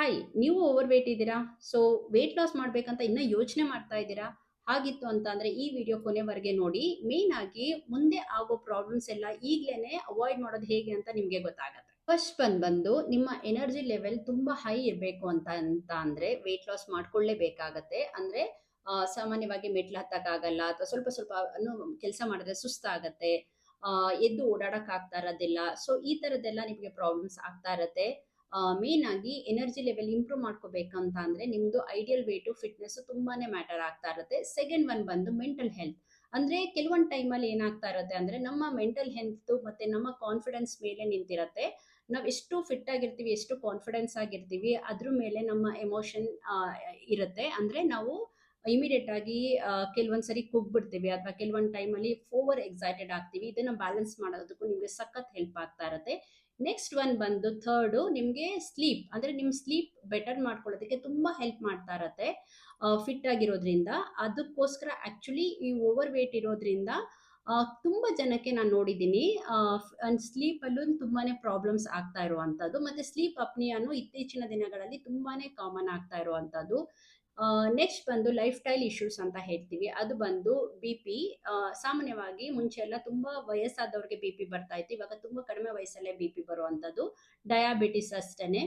Hi ನೀವು overweight ಇದ್ದೀರಾ? So weight loss ಮಾಡ್ಬೇಕಂತ ಇನ್ನೂ ಯೋಚನೆ ಮಾಡ್ತಾ ಇದ್ದೀರಾ? ಹಾಗಿತ್ತು ಅಂತ ಅಂದ್ರೆ ಈ ವಿಡಿಯೋ ಕೊನೆವರೆಗೆ ನೋಡಿ. ಮೇನ್ ಆಗಿ ಮುಂದೆ ಆಗೋ ಪ್ರಾಬ್ಲಮ್ಸ್ ಎಲ್ಲ ಈಗ್ಲೇನೆ ಅವಾಯ್ಡ್ ಮಾಡೋದು ಹೇಗೆ ಅಂತ ನಿಮಗೆ ಗೊತ್ತಾಗತ್ತೆ. ಫಸ್ಟ್ ಬಂದ್ ಬಂದು ನಿಮ್ಮ ಎನರ್ಜಿ ಲೆವೆಲ್ ತುಂಬಾ ಹೈ ಇರಬೇಕು ಅಂತ ಅಂತ ಅಂದ್ರೆ ವೆಯ್ಟ್ ಲಾಸ್ ಮಾಡ್ಕೊಳ್ಳೇಬೇಕಾಗತ್ತೆ. ಅಂದ್ರೆ ಸಾಮಾನ್ಯವಾಗಿ ಮೆಟ್ಲು ಹತ್ತಕ್ಕಾಗಲ್ಲ ಅಥವಾ ಸ್ವಲ್ಪ ಸ್ವಲ್ಪ ಕೆಲಸ ಮಾಡಿದ್ರೆ ಸುಸ್ತಾಗತ್ತೆ. ಎದ್ದು ಓಡಾಡಕ್ ಆಗ್ತಾ ಇರೋದಿಲ್ಲ. ಸೊ ಈ ತರದ್ದೆಲ್ಲ ನಿಮಗೆ ಪ್ರಾಬ್ಲಮ್ಸ್ ಆಗ್ತಾ ಇರತ್ತೆ. ಮೇನ್ ಆಗಿ ಎನರ್ಜಿ ಲೆವೆಲ್ ಇಂಪ್ರೂವ್ ಮಾಡ್ಕೋಬೇಕಂತ ಅಂದ್ರೆ ನಿಮ್ದು ಐಡಿಯಲ್ ವೇಟು ಫಿಟ್ನೆಸ್ ತುಂಬಾನೇ ಮ್ಯಾಟರ್ ಆಗ್ತಾ ಇರುತ್ತೆ. ಸೆಕೆಂಡ್ ಒನ್ ಬಂದು ಮೆಂಟಲ್ ಹೆಲ್ತ್ ಅಂದ್ರೆ ಕೆಲವೊಂದು ಟೈಮಲ್ಲಿ ಏನಾಗ್ತಾ ಇರುತ್ತೆ ಅಂದ್ರೆ ನಮ್ಮ ಮೆಂಟಲ್ ಹೆಲ್ತ್ ಮತ್ತೆ ನಮ್ಮ ಕಾನ್ಫಿಡೆನ್ಸ್ ಮೇಲೆ ನಿಂತಿರತ್ತೆ. ನಾವು ಎಷ್ಟು ಫಿಟ್ ಆಗಿರ್ತೀವಿ, ಎಷ್ಟು ಕಾನ್ಫಿಡೆನ್ಸ್ ಆಗಿರ್ತೀವಿ, ಅದ್ರ ಮೇಲೆ ನಮ್ಮ ಎಮೋಷನ್ ಇರುತ್ತೆ. ಅಂದ್ರೆ ನಾವು ಇಮಿಡಿಯೇಟ್ ಆಗಿ ಕೆಲವೊಂದ್ಸರಿ ಕುಗ್ಬಿಡ್ತೀವಿ ಅಥವಾ ಕೆಲವೊಂದು ಟೈಮಲ್ಲಿ ಓವರ್ ಎಕ್ಸೈಟೆಡ್ ಆಗ್ತೀವಿ. ಇದನ್ನ ಬ್ಯಾಲೆನ್ಸ್ ಮಾಡೋದಕ್ಕೂ ನಿಮ್ಗೆ ಸಖತ್ ಹೆಲ್ಪ್ ಆಗ್ತಾ ಇರುತ್ತೆ. ನೆಕ್ಸ್ಟ್ ಒನ್ ಬಂದು ಥರ್ಡು ನಿಮಗೆ ಸ್ಲೀಪ್ ಅಂದ್ರೆ ನಿಮ್ಮ ಸ್ಲೀಪ್ ಬೆಟರ್ ಮಾಡ್ಕೊಳ್ಳೋದಕ್ಕೆ ತುಂಬಾ ಹೆಲ್ಪ್ ಮಾಡ್ತಾ ಇರತ್ತೆ. ಫಿಟ್ ಆಗಿರೋದ್ರಿಂದ. ಅದಕ್ಕೋಸ್ಕರ ಆಕ್ಚುಲಿ ಈ ಓವರ್ ವೇಟ್ ಇರೋದ್ರಿಂದ ತುಂಬ ಜನಕ್ಕೆ ನಾನು ನೋಡಿದ್ದೀನಿ ಸ್ಲೀಪ್ ತುಂಬಾ ಪ್ರಾಬ್ಲಮ್ಸ್ ಆಗ್ತಾ ಇರುವಂತದ್ದು. ಮತ್ತೆ ಸ್ಲೀಪ್ ಅಪ್ನಿಯಾನು ಇತ್ತೀಚಿನ ದಿನಗಳಲ್ಲಿ ತುಂಬಾ ಕಾಮನ್ ಆಗ್ತಾ ಇರುವಂತದ್ದು. ನೆಕ್ಸ್ಟ್ ಬಂದು ಲೈಫ್ ಸ್ಟೈಲ್ ಇಶ್ಯೂಸ್ ಅಂತ ಹೇಳ್ತೀವಿ. ಅದು ಬಂದು ಬಿ ಪಿ ಸಾಮಾನ್ಯವಾಗಿ ಮುಂಚೆ ಎಲ್ಲ ತುಂಬ ವಯಸ್ಸಾದವ್ರಿಗೆ ಬಿ ಪಿ ಬರ್ತಾ ಇತ್ತು. ಇವಾಗ ತುಂಬ ಕಡಿಮೆ ವಯಸ್ಸಲ್ಲೇ ಬಿ ಪಿ ಬರುವಂಥದ್ದು. ಡಯಾಬಿಟಿಸ್ ಅಷ್ಟೇನೆ.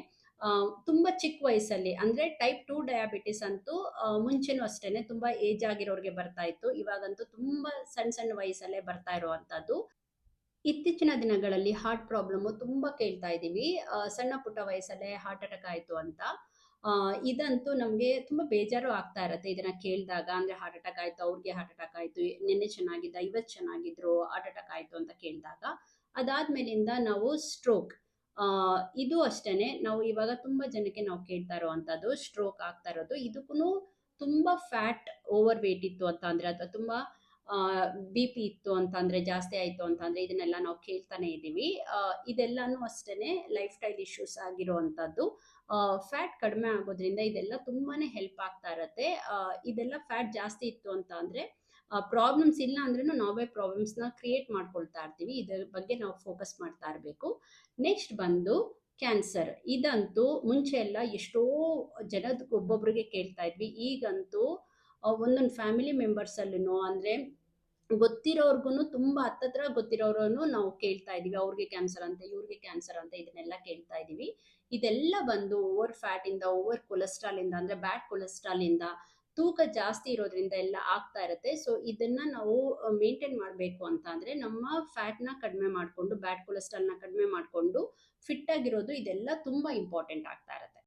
ತುಂಬ ಚಿಕ್ಕ ವಯಸ್ಸಲ್ಲಿ, ಅಂದರೆ ಟೈಪ್ ಟು ಡಯಾಬಿಟಿಸ್ ಅಂತೂ ಮುಂಚೆನೂ ಅಷ್ಟೇ ತುಂಬ ಏಜ್ ಆಗಿರೋರಿಗೆ ಬರ್ತಾ ಇತ್ತು. ಇವಾಗಂತೂ ತುಂಬ ಸಣ್ಣ ಸಣ್ಣ ವಯಸ್ಸಲ್ಲೇ ಬರ್ತಾ ಇರುವಂಥದ್ದು. ಇತ್ತೀಚಿನ ದಿನಗಳಲ್ಲಿ ಹಾರ್ಟ್ ಪ್ರಾಬ್ಲಮ್ ತುಂಬಾ ಕೇಳ್ತಾ ಇದ್ದೀವಿ. ಸಣ್ಣ ಪುಟ್ಟ ವಯಸ್ಸಲ್ಲೇ ಹಾರ್ಟ್ ಅಟ್ಯಾಕ್ ಆಯಿತು ಅಂತ. ಇದಂತೂ ನಮ್ಗೆ ತುಂಬಾ ಬೇಜಾರು ಆಗ್ತಾ ಇರತ್ತೆ ಇದನ್ನ ಕೇಳಿದಾಗ. ಅಂದ್ರೆ ಹಾರ್ಟ್ ಅಟ್ಯಾಕ್ ಆಯ್ತು ಅವ್ರಿಗೆ ಹಾರ್ಟ್ ಅಟ್ಯಾಕ್ ಆಯ್ತು ನಿನ್ನೆ ಚೆನ್ನಾಗಿದ್ದ ಇವತ್ತು ಚೆನ್ನಾಗಿದ್ರು ಹಾರ್ಟ್ ಅಟ್ಯಾಕ್ ಆಯ್ತು ಅಂತ ಕೇಳಿದಾಗ ಅದಾದ್ಮೇಲಿಂದ ನಾವು ಸ್ಟ್ರೋಕ್ ಆ, ಇದು ಅಷ್ಟೇನೆ. ನಾವು ಇವಾಗ ತುಂಬಾ ಜನಕ್ಕೆ ನಾವು ಕೇಳ್ತಾ ಇರುವಂತದ್ದು ಸ್ಟ್ರೋಕ್ ಆಗ್ತಾ ಇರೋದು. ಇದಕ್ಕೂ ತುಂಬಾ ಫ್ಯಾಟ್ ಓವರ್ ವೇಟ್ ಇತ್ತು ಅಂತ ಅಂದ್ರೆ ಅಥವಾ ತುಂಬಾ ಬಿ ಪಿ ಇತ್ತು ಅಂತ ಅಂದ್ರೆ ಜಾಸ್ತಿ ಆಯ್ತು ಅಂತ ಅಂದ್ರೆ ಇದನ್ನೆಲ್ಲ ನಾವು ಕೇಳ್ತಾನೆ ಇದೀವಿ ಇದೆಲ್ಲನೂ ಅಷ್ಟೇನೆ ಲೈಫ್ ಸ್ಟೈಲ್ ಇಶ್ಯೂಸ್ ಆಗಿರುವಂತದ್ದು ಫ್ಯಾಟ್ ಕಡಿಮೆ ಆಗೋದ್ರಿಂದ ಇದೆಲ್ಲ ತುಂಬಾನೇ ಹೆಲ್ಪ್ ಆಗ್ತಾ ಇರತ್ತೆ. ಇದೆಲ್ಲ ಫ್ಯಾಟ್ ಜಾಸ್ತಿ ಇತ್ತು ಅಂತ ಅಂದ್ರೆ ಪ್ರಾಬ್ಲಮ್ಸ್ ಇಲ್ಲ ಅಂದ್ರೂ ನಾವೇ ಪ್ರಾಬ್ಲಮ್ಸ್ನ ಕ್ರಿಯೇಟ್ ಮಾಡ್ಕೊಳ್ತಾ ಇರ್ತೀವಿ. ಇದ್ರ ಬಗ್ಗೆ ನಾವು ಫೋಕಸ್ ಮಾಡ್ತಾ ಇರಬೇಕು. ನೆಕ್ಸ್ಟ್ ಬಂದು ಕ್ಯಾನ್ಸರ್ ಇದಂತೂ ಮುಂಚೆ ಎಲ್ಲ ಎಷ್ಟೋ ಜನದ ಒಬ್ಬೊಬ್ರಿಗೆ ಕೇಳ್ತಾ ಇದ್ವಿ. ಈಗಂತೂ ಒಂದೊಂದು ಫ್ಯಾಮಿಲಿ ಮೆಂಬರ್ಸ್ ಅಲ್ಲೂ ಅಂದ್ರೆ ಗೊತ್ತಿರೋರ್ಗು ತುಂಬಾ ಹತ್ತತ್ರ ಗೊತ್ತಿರೋರನ್ನು ನಾವು ಕೇಳ್ತಾ ಇದೀವಿ ಅವ್ರಿಗೆ ಕ್ಯಾನ್ಸರ್ ಅಂತ, ಇವ್ರಿಗೆ ಕ್ಯಾನ್ಸರ್ ಅಂತ ಇದನ್ನೆಲ್ಲ ಕೇಳ್ತಾ ಇದೀವಿ ಇದೆಲ್ಲ ಬಂದು ಓವರ್ ಫ್ಯಾಟ್ ಇಂದ ಓವರ್ ಕೊಲೆಸ್ಟ್ರಾಲ್ ಇಂದ ಅಂದ್ರೆ ಬ್ಯಾಡ್ ಕೊಲೆಸ್ಟ್ರಾಲ್ ಇಂದ ತೂಕ ಜಾಸ್ತಿ ಇರೋದ್ರಿಂದ ಎಲ್ಲ ಆಗ್ತಾ ಇರುತ್ತೆ. ಸೊ ಇದನ್ನ ನಾವು ಮೇಂಟೈನ್ ಮಾಡಬೇಕು ಅಂತ ಅಂದ್ರೆ ನಮ್ಮ ಫ್ಯಾಟ್ನ ಕಡಿಮೆ ಮಾಡ್ಕೊಂಡು ಬ್ಯಾಡ್ ಕೊಲೆಸ್ಟ್ರಾಲ್ನ ಕಡಿಮೆ ಮಾಡ್ಕೊಂಡು ಫಿಟ್ ಆಗಿರೋದು ಇದೆಲ್ಲ ತುಂಬಾ ಇಂಪಾರ್ಟೆಂಟ್ ಆಗ್ತಾ ಇರುತ್ತೆ.